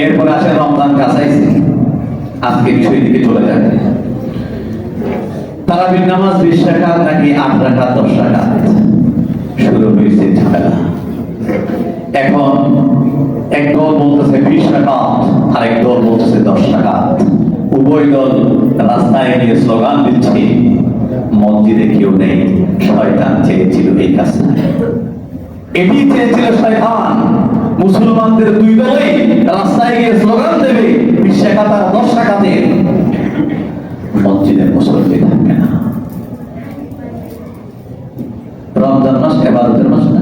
এরপরে আসে রমজান কাছাইছে। আজকে বিষয় দিকে চলে যায় তারাবির নামাজ বিশ টাকা নাকি আট টাকা দশ টাকা শুরু হয়েছে ঝামেলা। এখন এক দল বলতেছে বিশ টাকা আর এক দল বলতেছে দশ টাকা উভয় দল রাস্তায় গিয়ে স্লোগান দিচ্ছে, মসজিদে কেউ নেই, শয়তান চেয়েছিল এই কাজটা এটি চেয়েছিল শয়তান। মুসলমানদের দুই দলই রাস্তায় গিয়ে স্লোগান দেবে বিশ টাকা তার দশ টাকাতে। মসজিদের মুসল্লি থাকবে না। রমজান মাস এবারতের মাস না?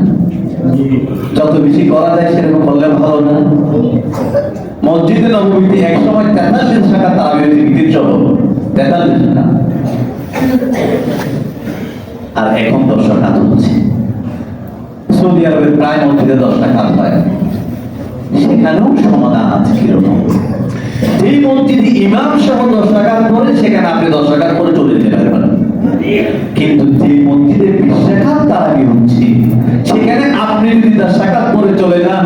যত বেশি করা যায় সেরকম করলে ভালো না। মসজিদে নবমীতে এক সময় তেতাল্লিশ টাকা তারাবির টিকিট চলো। তেতাল্লিশ টাকা আর এখন দশ টাকা হচ্ছে সৌদি আরবের প্রায় মসজিদে দশ টাকা হয় সেখানেও সমাধান আছে কীরকম যেই মসজিদে ইমাম সহ দশ টাকা করে, সেখানে আপনি দশ টাকা করে চলে যেতে পারবেন। কিন্তু যে মসজিদে বিশ টাকা হচ্ছে, সেখানে আপনি যদি দশ টাকা করে চলে যান,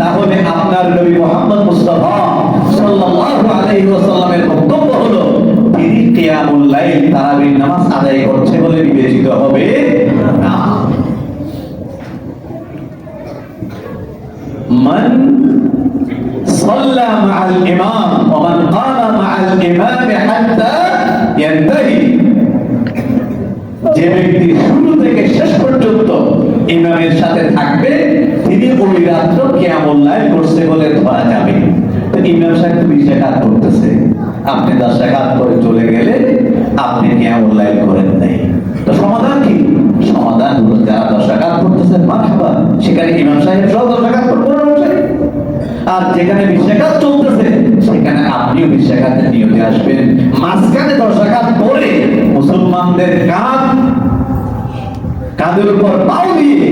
তাহলে আপনার নবী মোহাম্মদ মুস্তাফা সাল্লাল্লাহু আলাইহি ওয়াসাল্লামের বক্তব্য হলো, তিনি কিয়ামুল লাইল তারাবির নামাজ আদায় করছে বলে বিবেচিত হবে না من صلى مع الإمام ومن قام مع الإمام حتى ينتهي যে ব্যক্তি শুরু থেকে শেষ পর্যন্ত ইমামের সাথে থাকবে তিনি ওই রাত্র কেয়ামুল্লাহ করছে বলে ধরা যাবে তো ইমাম সাহেব তো বিশ টাকা করতেছে আপনি দশ টাকা করে চলে গেলে আপনি কেয়ামুল্লাহ করেন নাই আর যেখানে বিশ্বাঘাত চলতেছে, সেখানে আপনিও বিশ্বাঘাতের নিয়তে আসবেন। মাঝখানে দশাঘাত পরে মুসলমানদের কাঁধের উপর পাও দিয়ে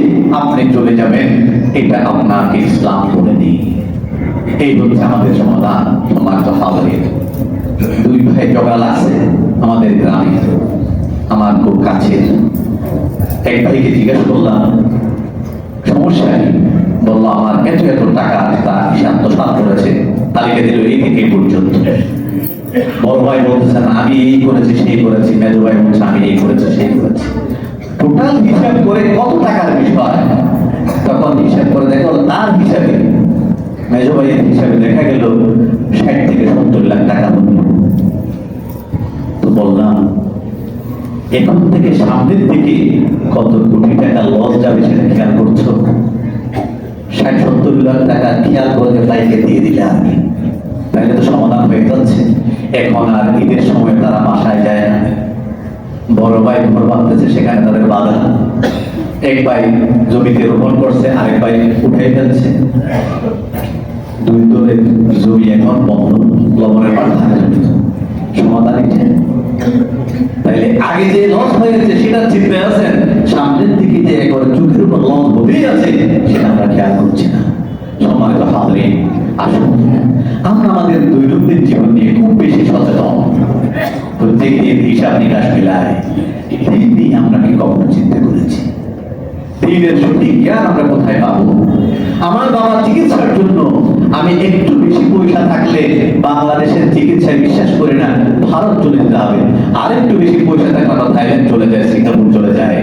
আপনি চলে যাবেন। এটা আপনাকে ইসলাম বলে দিই। এই হচ্ছে আমাদের সমাধান দুই ভাই জগাল আছে, আমাদের গ্রামে, আমার খুব কাছের। এক ভাইকে জিজ্ঞাসা করলাম, সমস্যা বলল আমার এত এত টাকা তার হিসাব সাত করেছে। তালিকা দিল, এই থেকে পর্যন্ত। বড় ভাই বলতেছেন আমি এই করেছি, সেই করেছি। ভাই বলছে, আমি এই করেছি, সেই করেছি। টোটাল হিসাব করে কত টাকার বিষয়? তখন হিসাব করে দেখো, তার হিসাবে ভাইয়ের হিসাবে দেখা গেল, ষাট থেকে সত্তর লাখ টাকা। তো বললাম, এখন থেকে সামনের দিকে কত কোটি টাকা লস যাবে সেটা খেয়াল করছ ষাট সত্তর লাখ টাকা ঈদের সময় তারা বাসায় যায় না। বড় ভাই বাঁধতেছে, সেখানে তাদের বাধা। এক ভাই জমিতে রোপণ করছে, আরেক ভাই উঠে ফেলছে। দুই দলের জমি এখন বন্ধ, লবণের সমাধান তাইলে আগে যে লস হয়েছে সেটা চিন্তা আছেন? সামনের দিকে যে একবার চোখের উপর লস আছে, সেটা আমরা খেয়াল করছি না। আমরা আমাদের দৈনন্দিন জীবন নিয়ে খুব বেশি সচেতন। প্রত্যেক দিন হিসাব নিকাশ দিন আমরা কি কখনো চিন্তা করেছি দিনের সঠিক জ্ঞান আমরা কোথায় পাবো? আমার বাবা চিকিৎসার জন্য আমি একটু বেশি পয়সা থাকলে বাংলাদেশের চিকিৎসায় বিশ্বাস করি না, ভারত চলে যেতে হবে আর একটু বেশি পয়সা থাকলে থাইল্যান্ড চলে যায়, সিঙ্গাপুর চলে যায়।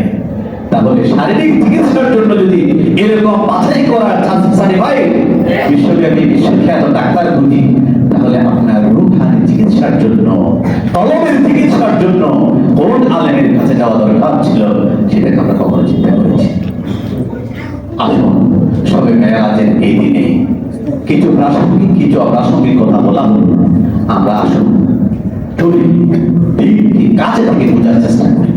তাহলে শারীরিক চিকিৎসার জন্য যদি এরকম বাছাই করার চান্সানি ভাই, বিশ্বব্যাপী বিশ্বখ্যাত ডাক্তার খুঁজি তাহলে আপনার রূপহানি চিকিৎসার জন্য কলমের চিকিৎসার জন্য কোন আলেমের কাছে যাওয়া দরকার ছিল সেটাকে আমরা কখনো চিন্তা করেছি। আসুন সবে মেয়ারাজের এই দিনে। কিছু প্রাসঙ্গিক, কিছু অপ্রাসঙ্গিক কথা বলা আমরা আসুন কাছে থেকে বোঝার চেষ্টা করি।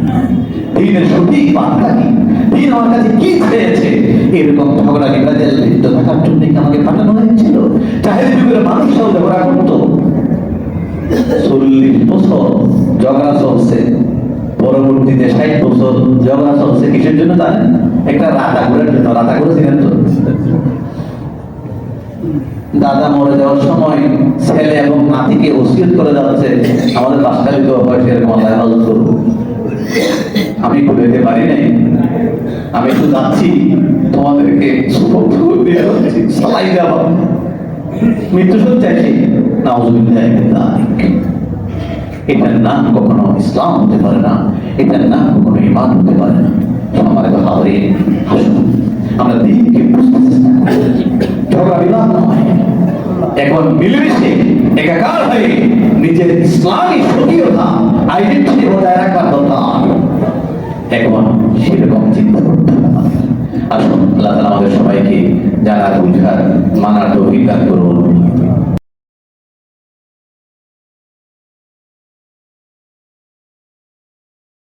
দিনের সঠিক বার্তা কি? দিন আমার কাছে কি চেয়েছে এরকম ঝগড়া বিবাদের লিপ্ত থাকার জন্য আমাকে পাঠানো হয়েছিল? চাহের যুগের মানুষ সব ঝগড়া করতো। চল্লিশ বছর ঝগড়া চলছে। পরবর্তীতে ষাট বছর ঝগড়া চলছে। কিসের জন্য জানেন একটা রাতা ঘুরের জন্য। রাতা করেছিলেন তো? দাদা মরে যাওয়ার সময় ছেলে এবং নাতিকে ওসিয়ত করে যাচ্ছে আমাদের বাসকালী তো হয় সেরকম আল্লাহ আমি বলতে পারি নাই। আমি একটু যাচ্ছি তোমাদেরকে সালাই দেওয়া মৃত্যু সজ্জায় নাউজুবিল্লাহি যালিক। এটার নাম কখনো ইসলাম হতে পারে না এটার নাম কখনো ইমান হতে পারে না। আসুন। আমরা দিনকে বুঝতে চেষ্টা করি ঝগড়া বিবাদ নয়। এখন মিলেমিশে একাকার হয়ে নিজের ইসলামী স্বকীয়তা আইডেন্টিটি বজায় রাখবার দরকার। এখন সেরকম চিন্তা করতে হবে। আসুন আল্লাহ আমাদের সবাইকে জানার বুঝার মানার দান করুন